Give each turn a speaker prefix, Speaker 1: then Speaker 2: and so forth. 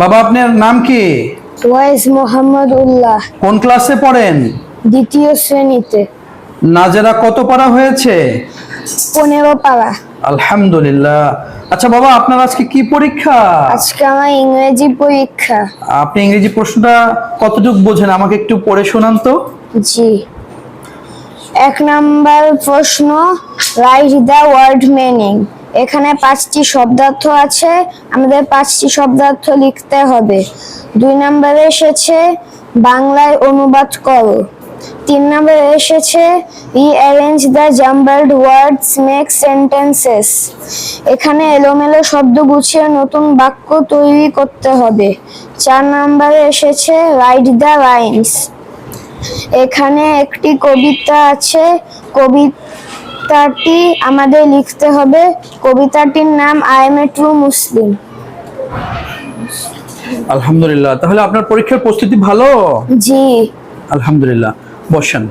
Speaker 1: বাবা আপনার নাম কি?
Speaker 2: ওয়াইস মোহাম্মদ উল্লাহ
Speaker 1: কোন ক্লাসে পড়েন?
Speaker 2: দ্বিতীয় শ্রেণীতে।
Speaker 1: নাজেরা কত পড়া হয়েছে?
Speaker 2: পনেরো পাড়া।
Speaker 1: আলহামদুলিল্লাহ। আচ্ছা বাবা আপনার আজকে কি পরীক্ষা?
Speaker 2: আজকে আমার ইংরেজি পরীক্ষা।
Speaker 1: আপনি ইংরেজি প্রশ্নটা কতটুকু বোঝেন? আমাকে একটু পড়ে শোনান তো।
Speaker 2: জি। এক নাম্বার প্রশ্ন রাইট দ্য ওয়ার্ড মিনিং এখানে পাঁচটি শব্দার্থ আছে। আমাদের পাঁচটি শব্দার্থ লিখতে হবে। দুই নম্বরে এসেছে, বাংলায় অনুবাদ করো। তিন নম্বরে এসেছে rearrange the jumbled words make sentences এখানে এলোমেলো শব্দ গুছিয়ে নতুন বাক্য তৈরি করতে হবে। চার নম্বরে এসেছে রাইট দ্য রাইমস এখানে একটি কবিতা আছে কবিতাটি আমাদের লিখতে হবে। কবিতাটির নাম I am a true Muslim
Speaker 1: আলহামদুলিল্লাহ। তাহলে আপনার পরীক্ষার প্রস্তুতি ভালো?
Speaker 2: জি।
Speaker 1: আলহামদুলিল্লাহ। বসেন।